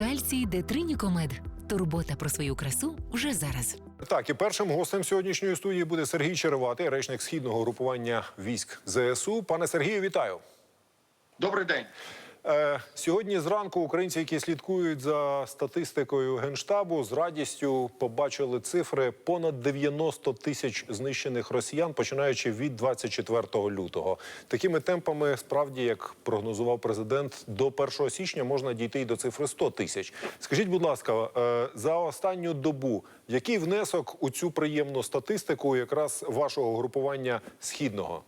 Кальцій Детринікомед. Турбота про свою красу вже зараз. Так, і першим гостем сьогоднішньої студії буде Сергій Череватий, речник східного групування військ ЗСУ. Пане Сергію, вітаю. Добрий день. Е, сьогодні зранку українці, які слідкують за статистикою генштабу, з радістю побачили цифри понад 90 тисяч знищених росіян, починаючи від 24 лютого. Такими темпами, справді, як прогнозував президент, до 1 січня можна дійти і до цифри 100 тисяч. Скажіть, будь ласка, е, за останню добу який внесок у цю приємну статистику, якраз вашого групування східного?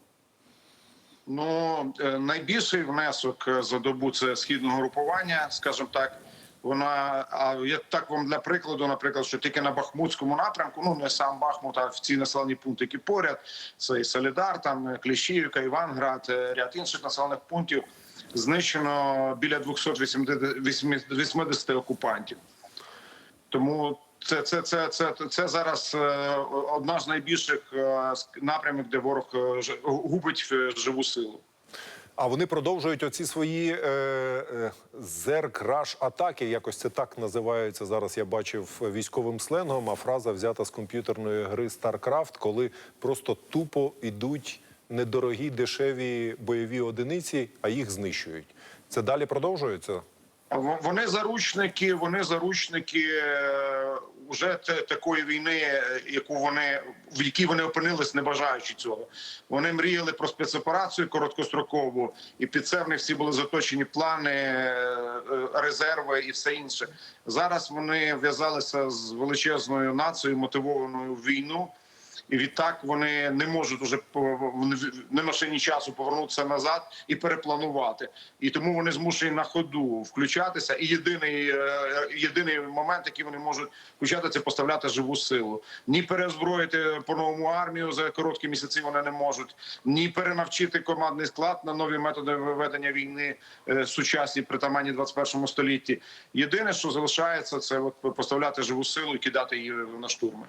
Ну е, найбільший внесок е, за добу це східного групування, скажімо так. Вона а я так вам для прикладу, наприклад, що тільки на Бахмутському напрямку, ну не сам Бахмут, а в ці населені пункти, які поряд, це і Солідар, там е, Кліщіївка, Іванград, ряд інших населених пунктів знищено біля 280 80 окупантів. Тому це, це, це, це, це зараз е, одна з найбільших е, напрямок, де ворог е, губить живу силу. А вони продовжують оці свої е, зеркраш атаки. Якось це так називаються зараз. Я бачив військовим сленгом. А фраза взята з комп'ютерної гри StarCraft, коли просто тупо йдуть недорогі дешеві бойові одиниці, а їх знищують. Це далі продовжується. Вони заручники, вони заручники е, уже те- такої війни, е, яку вони в якій вони опинились, не бажаючи цього. Вони мріяли про спецоперацію короткострокову, і під це в них всі були заточені плани, е, е, резерви і все інше. Зараз вони в'язалися з величезною нацією, мотивованою війну. І відтак вони не можуть уже не машині часу повернутися назад і перепланувати. І тому вони змушені на ходу включатися. І єдиний е, єдиний момент, який вони можуть включати, це поставляти живу силу. Ні перезброїти по новому армію за короткі місяці вони не можуть, ні перенавчити командний склад на нові методи ведення війни е, сучасні притаманні 21 столітті. Єдине, що залишається, це от поставляти живу силу і кидати її на штурми.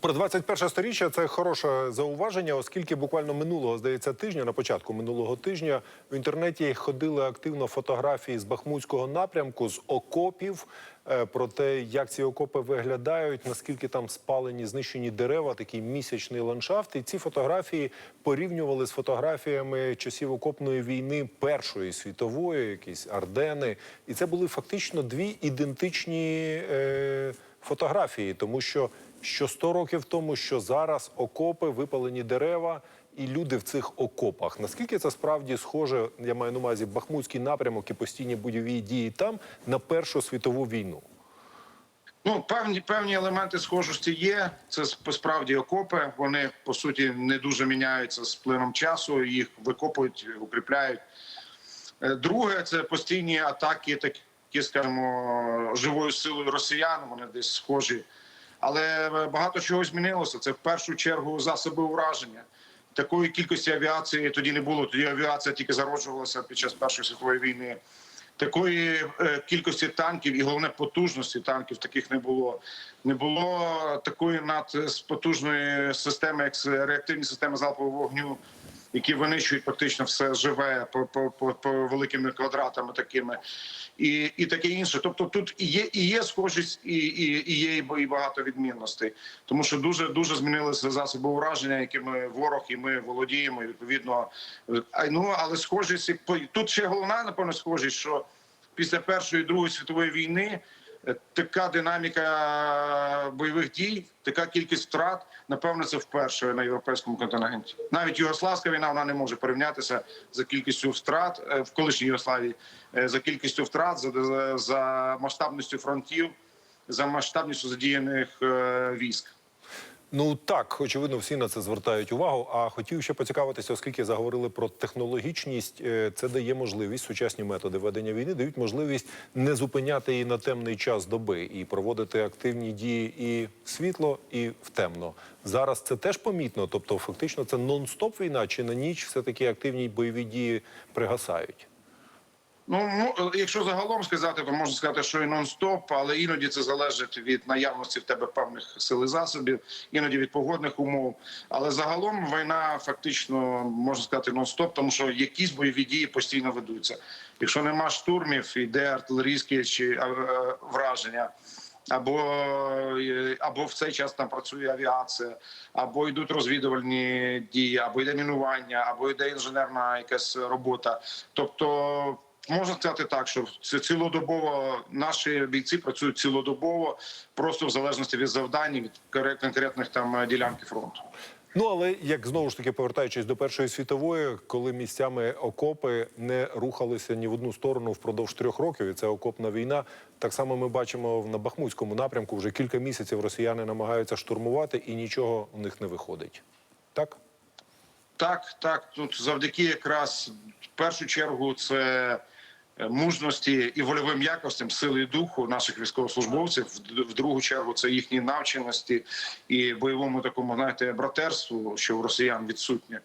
Про 21 сторіччя це хороше зауваження, оскільки буквально минулого здається тижня, на початку минулого тижня, в інтернеті ходили активно фотографії з Бахмутського напрямку, з окопів. е, Про те, як ці окопи виглядають, наскільки там спалені, знищені дерева, такий місячний ландшафт. І ці фотографії порівнювали з фотографіями часів окопної війни Першої світової, якісь Ардени. І це були фактично дві ідентичні е, фотографії, тому що що 100 років тому, що зараз окопи, випалені дерева і люди в цих окопах. Наскільки це справді схоже, я маю на увазі Бахмутський напрямок і постійні бойові дії там на Першу світову війну? Ну, певні певні елементи схожості є. Це сп- справді окопи. Вони по суті не дуже міняються з плином часу. Їх викопують, укріпляють. Е, Друге, це постійні атаки, такі, скажімо, живою силою росіян. Вони десь схожі. Але е, багато чого змінилося. Це в першу чергу засоби ураження. Такої кількості авіації тоді не було. Тоді авіація тільки зароджувалася під час Першої світової війни. Такої е, кількості танків і головне потужності танків таких не було. Не було такої надпотужної системи, як реактивні системи залпового вогню, які винищують практично все живе по, по, по, по великими квадратами такими, і, і таке інше. Тобто тут і є, і є схожість, і, і, і є і багато відмінностей, тому що дуже дуже змінилися засоби ураження, якими ворог і ми володіємо. І відповідно, е, ну але схожість тут ще головна напевно схожість, що після першої і другої світової війни. Е, Така динаміка бойових дій, така кількість втрат, напевно, це вперше на європейському континенті. Навіть югославська війна вона не може порівнятися за кількістю втрат е, в колишній Югославії, е, за кількістю втрат, за, за, масштабністю фронтів, за масштабністю задіяних військ. Ну так, очевидно, всі на це звертають увагу. А хотів ще поцікавитися, оскільки заговорили про технологічність, е, це дає можливість сучасні методи ведення війни дають можливість не зупиняти її на темний час доби і проводити активні дії і в світло, і в темно. Зараз це теж помітно. Тобто, фактично, це нон-стоп війна, чи на ніч все таки активні бойові дії пригасають. Ну, ну, якщо загалом сказати, то можна сказати, що і нон-стоп, але іноді це залежить від наявності в тебе певних сил і засобів, іноді від погодних умов. Але загалом війна фактично можна сказати нон-стоп, тому що якісь бойові дії постійно ведуться. Якщо нема штурмів, йде артилерійське чи е, е, враження. Або, е, або в цей час там працює авіація, або йдуть розвідувальні дії, або йде мінування, або йде інженерна якась робота. Тобто можна сказати так, що це цілодобово наші бійці працюють цілодобово, просто в залежності від завдань, від конкретних там е, ділянки фронту. Ну але як знову ж таки повертаючись до першої світової, коли місцями окопи не рухалися ні в одну сторону впродовж трьох років, і це окопна війна. Так само ми бачимо на Бахмутському напрямку. Вже кілька місяців росіяни намагаються штурмувати, і нічого у них не виходить. Так. Так, так. Тут завдяки якраз в першу чергу це мужності і вольовим якостям, сили і духу наших військовослужбовців. В- В другу чергу це їхні навченості і бойовому такому, знаєте, братерству, що у росіян відсутнє.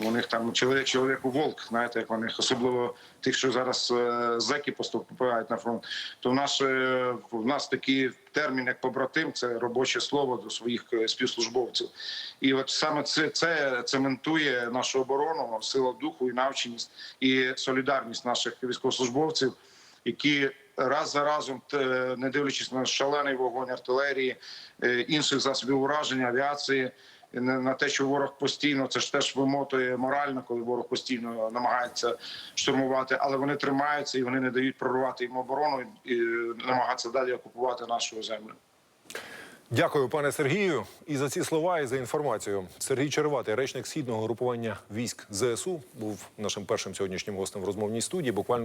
У них там чоловік чоловіку волк, знаєте, як вони особливо тих, що зараз е, зеки поступають на фронт. То в нас е, в нас такий термін, як побратим, це робоче слово до своїх е, співслужбовців. І от саме це, це цементує нашу оборону, сила духу і навченість і солідарність наших військовослужбовців, які раз за разом, не дивлячись на шалений вогонь артилерії, інших засобів ураження, авіації. На те, що ворог постійно це ж теж вимотує морально, коли ворог постійно намагається штурмувати, але вони тримаються і вони не дають прорвати їм оборону і намагатися далі окупувати нашу землю. Дякую, пане Сергію, і за ці слова, і за інформацію. Сергій Череватий, речник східного групування військ ЗСУ, був нашим першим сьогоднішнім гостем в розмовній студії. Буквально.